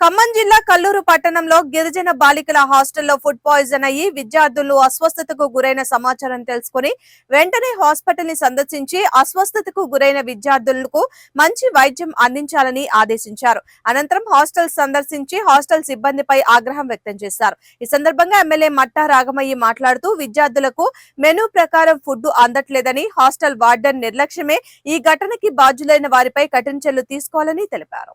ఖమ్మం జిల్లా కల్లూరు పట్టణంలో గిరిజన బాలికల హాస్టల్లో ఫుడ్ పాయిజన్ అయ్యి విద్యార్థులు అస్వస్థతకు గురైన సమాచారం తెలుసుకుని వెంటనే హాస్పిటల్ని సందర్శించి అస్వస్థతకు గురైన విద్యార్థులకు మంచి వైద్యం అందించాలని ఆదేశించారు. అనంతరం హాస్టల్ సందర్శించి హాస్టల్ సిబ్బందిపై ఆగ్రహం వ్యక్తం చేశారు. ఈ సందర్భంగా ఎమ్మెల్యే మట్టా రాగమయ్యి మాట్లాడుతూ విద్యార్థులకు మెనూ ప్రకారం ఫుడ్ అందట్లేదని హాస్టల్ వార్డెన్ నిర్లక్ష్యమే ఈ ఘటనకి బాధ్యులైన వారిపై కఠిన చర్యలు తీసుకోవాలని తెలిపారు.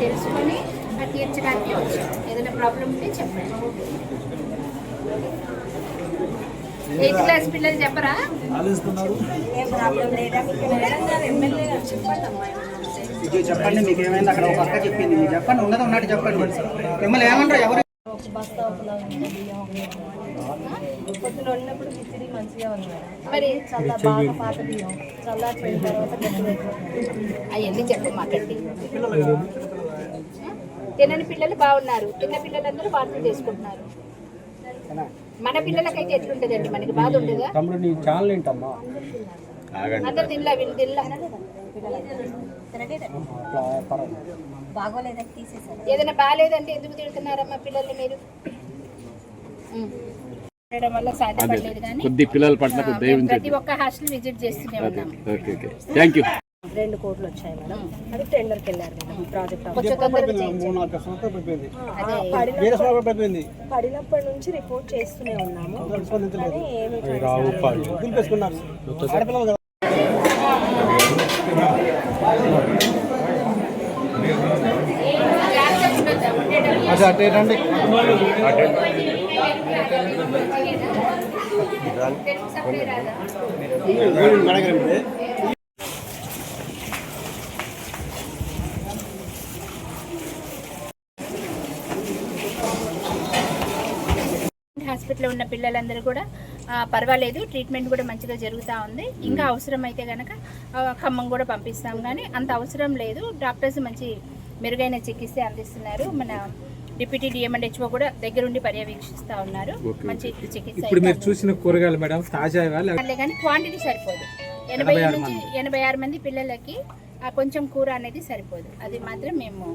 తెలుసుకొని అది తీర్చడానికి వచ్చాం. ఏదైనా ప్రాబ్లం ఉంటే చెప్పండి. ఎయిత్ క్లాస్ పిల్లలు చెప్పరా? ఇది చెప్పండి మీకు ఏమైంది అక్కడ ఒక అక్క చెప్పింది. మీరు చెప్పండి ఉన్నది ఉన్నట్టు చెప్పండి. మిమ్మల్ని ఏమంటారు? ఎవరు? బస్తా ఒకలా ఉంది బియ్యం పొద్దున ఉన్నప్పుడు కిచిడి మంచిగా ఉంది మరి చల్ల బాగా పాత బియ్యం చల్లారిపోయిన తర్వాత గట్టి అవన్నీ చెప్పు మాకండి తినని పిల్లలు బాగున్నారు. తిన్న పిల్లలందరూ వార్తలు చేసుకుంటున్నారు. మన పిల్లలకైతే ఎట్లుంటదండి? మనకి బాధ ఉండదా? తమ్ముడు నీ ఛానల్ ఏంటమ్మా? అందరు తినలా వీళ్ళు తినలా బాగోలేదని తీసేసారు ఏదైనా బాగాలేదంటే ఎందుకు తిడుతున్నారమ్మా పిల్లల్ని మీరు? వల్ల సాధ్యపడలేదు కానీ కొద్ది పిల్లల పట్ల ప్రతి ఒక్క హాస్టల్ విజిట్ చేస్తూనే ఉన్నాం థ్యాంక్ యూ రెండు కోట్లు వచ్చాయి మేడం. అది టెండర్కి వెళ్ళారు మేడం ప్రాజెక్ట్ పడినప్పటి నుంచి రిపోర్ట్ చేస్తూనే ఉన్నాము. ఏమీ అదే అటే రండి హాస్పిటల్లో ఉన్న పిల్లలందరూ కూడా పర్వాలేదు ట్రీట్మెంట్ కూడా మంచిగా జరుగుతూ ఉంది. ఇంకా అవసరం అయితే కనుక ఖమ్మం కూడా పంపిస్తాం. కానీ అంత అవసరం లేదు. డాక్టర్స్ మంచి మెరుగైన చికిత్స అందిస్తున్నారు. మన డిప్యూటీ డిఎంఎండ్హెచ్ఓ కూడా దగ్గరుండి పర్యవేక్షిస్తూ ఉన్నారు. మంచి చికిత్స ఇప్పుడు మీరు చూసిన కూరగాయలు మేడం తాజా కానీ క్వాంటిటీ సరిపోదు. ఎనభై నుంచి ఎనభై ఆరు మంది పిల్లలకి ఆ కొంచెం కూర అనేది సరిపోదు. అది మాత్రం మేము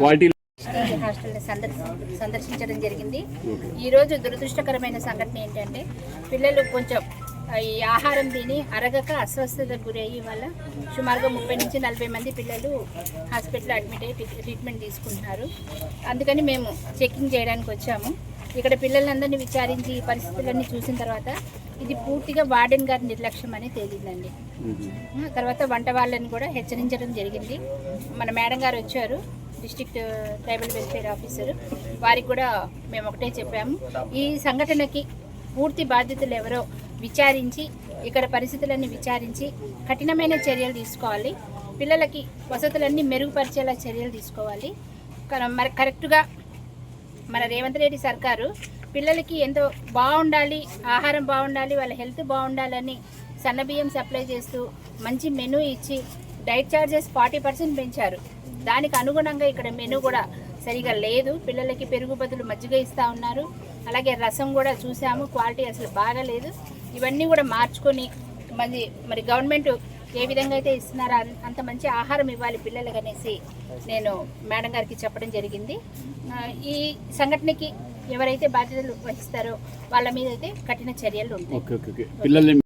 క్వాలిటీ హాస్టల్ని సందర్శ సందర్శించడం జరిగింది. ఈరోజు దురదృష్టకరమైన సంఘటన ఏంటంటే పిల్లలు కొంచెం ఈ ఆహారం తిని అరగక అస్వస్థతకు గురయ్యి వల్ల సుమారుగా ముప్పై నుంచి నలభై మంది పిల్లలు హాస్పిటల్లో అడ్మిట్ అయ్యి ట్రీ- ట్రీట్మెంట్ తీసుకుంటున్నారు. అందుకని మేము చెకింగ్ చేయడానికి వచ్చాము. ఇక్కడ పిల్లలందరినీ విచారించి ఈ పరిస్థితులన్నీ చూసిన తర్వాత ఇది పూర్తిగా వార్డెన్ గారి నిర్లక్ష్యం అని తేలిందండి. తర్వాత వంట వాళ్ళని కూడా హెచ్చరించడం జరిగింది. మన మేడం గారు వచ్చారు. District tribal welfare officer. వారికి కూడా మేము ఒకటే చెప్పాము. ఈ సంఘటనకి పూర్తి బాధ్యతలు ఎవరో విచారించి ఇక్కడ పరిస్థితులన్నీ విచారించి కఠినమైన చర్యలు తీసుకోవాలి. పిల్లలకి వసతులన్నీ మెరుగుపరిచేలా చర్యలు తీసుకోవాలి. మరి కరెక్ట్గా మన రేవంత్ రెడ్డి సర్కారు పిల్లలకి ఎంతో బాగుండాలి ఆహారం బాగుండాలి వాళ్ళ హెల్త్ బాగుండాలని సన్నబియ్యం సప్లై చేస్తూ మంచి మెనూ ఇచ్చి డైట్ ఛార్జెస్ ఫార్టీ పర్సెంట్ పెంచారు. దానికి అనుగుణంగా ఇక్కడ మెనూ కూడా సరిగా లేదు. పిల్లలకి పెరుగు బదులు మజ్జిగ ఇస్తూ ఉన్నారు. అలాగే రసం కూడా చూసాము క్వాలిటీ అసలు బాగాలేదు. ఇవన్నీ కూడా మార్చుకొని మరి మరి గవర్నమెంట్ ఏ విధంగా అయితే ఇస్తున్నారో అంత మంచి ఆహారం ఇవ్వాలి పిల్లలకు అనేసి నేను మేడం గారికి చెప్పడం జరిగింది. ఈ సంఘటనకి ఎవరైతే బాధ్యతలు వహిస్తారో వాళ్ళ మీద అయితే కఠిన చర్యలు ఉంటాయి.